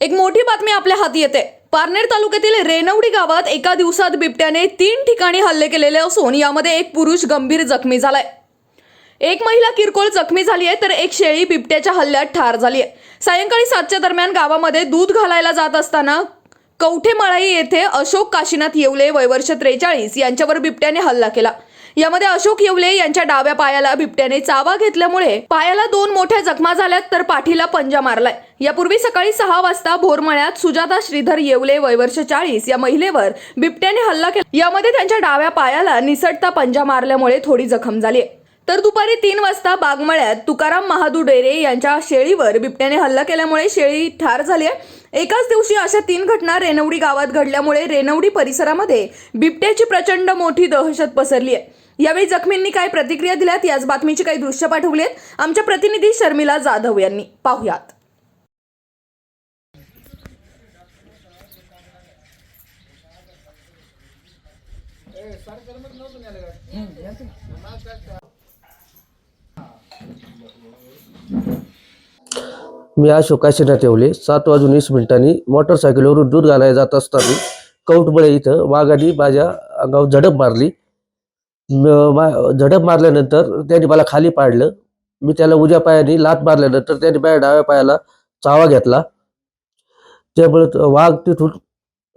एक मोठी बातमी आपल्या हाती येते. पारनेर तालुक्यातील रेनवडी गावात एका दिवसात बिबट्याने तीन ठिकाणी हल्ले केलेले असून यामध्ये एक पुरुष गंभीर जखमी झालाय. एक महिला किरकोळ जखमी झाली आहे तर एक शेळी बिबट्याच्या हल्ल्यात ठार झाली आहे. सायंकाळी सातच्या दरम्यान गावामध्ये दूध घालायला जात असताना कवठेमाळाई येथे अशोक काशीनाथ येवले वयवर्ष त्रेचाळीस यांच्यावर बिबट्याने हल्ला केला. यामध्ये अशोक येवले यांच्या डाव्या पायाला बिबट्याने चावा घेतल्यामुळे पायाला दोन मोठ्या जखमा झाल्यात तर पाठीला पंजा मारलाय. यापूर्वी सकाळी सहा वाजता भोरमळ्यात सुजाता श्रीधर येवले वयवर्ष चाळीस या महिलेवर बिबट्याने हल्ला केला. यामध्ये त्यांच्या डाव्या पायाला निसटता पंजा मारल्यामुळे थोडी जखम झाली आहे. तर दुपारी तीन वाजता बागमळ्यात तुकाराम महादू डेरे यांच्या शेळीवर बिबट्याने हल्ला केल्यामुळे शेळी ठार झाली आहे एकाच दिवशी अशा तीन घटना रेनवडी गावात घडल्यामुळे रेनवडी परिसरामध्ये बिबट्याची प्रचंड मोठी दहशत पसरली आहे. यावेळी जखमींनी काय प्रतिक्रिया दिल्यात याच बातमीची काही दृश्य पाठवली आहेत आमच्या प्रतिनिधी शर्मिला जाधव यांनी. पाहुयात. मी आज शोकाशीना ठेवले. सात वाजून वीस मिनिटांनी मोटरसायकलवरून दूध घालायला जात असताना कौटबळे इथं वाघाने माझ्या अंगावर झडप मारली. मा- झडप मारल्यानंतर त्यांनी मला खाली पाडलं. मी त्याला उज्या पायाने लात मारल्यानंतर त्यांनी माझ्या डाव्या पायाला चावा घेतला. त्यामुळे वाघ तिथून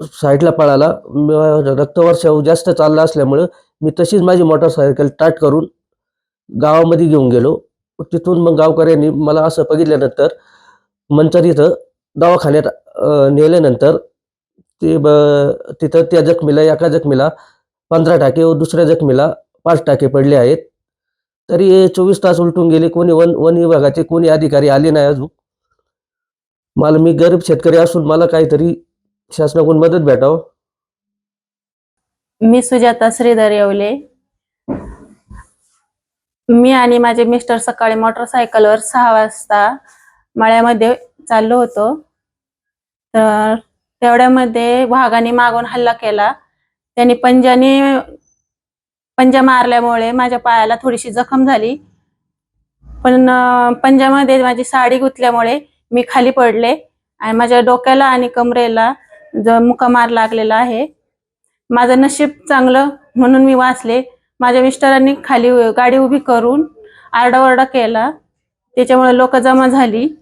साईडला पळाला. म- जास्त चालला असल्यामुळं मी तशीच माझी मोटरसायकल टाट करून गावामध्ये घेऊन गेलो. तिथून मग गावकऱ्यांनी मला असं बघितल्यानंतर मंचर इथं दवाखान्यात नेल्यानंतर ते ब तिथं त्या जखमीला एका जखमीला पंधरा टाके व दुसऱ्या जखमीला पाच टाके पडले आहेत. तरी हे चोवीस तास उलटून गेले कोणी वन वन विभागाचे कोणी अधिकारी आले नाही अजून. मला मी गरीब शेतकरी असून मला काहीतरी शासनाकडून मदत भेटावं. मी सुजाता श्रीधर येवले. मी आणि माझे मिस्टर सकाळी मोटरसायकलवर सहा वाजता मळ्यामध्ये चाललो होतो. तर तेवढ्यामध्ये वाघाने मागून हल्ला केला. त्यांनी पंजाने पंजा मारल्यामुळे माझ्या पायाला थोडीशी जखम झाली. पण पंजामध्ये माझी साडी गुतल्यामुळे मी खाली पडले आणि माझ्या डोक्याला आणि कमरेला मुका मुकामार लागलेला आहे माझं नशीब चांगलं म्हणून मी वाचले. माझ्या मिस्टरांनी खाली गाडी उभी करून आरडाओरडा केला. त्याच्यामुळे लोक जमा झाली.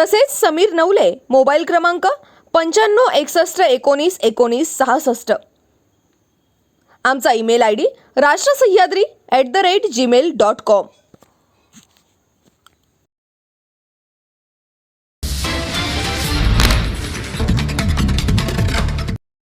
तसेच समीर नवले मोबाईल क्रमांक पंच्याण्णव एकसष्ट एकोणीस एकोणीस सहासष्ट. आमचा email I D Rashtrasahyadri at the rate Gmail dot com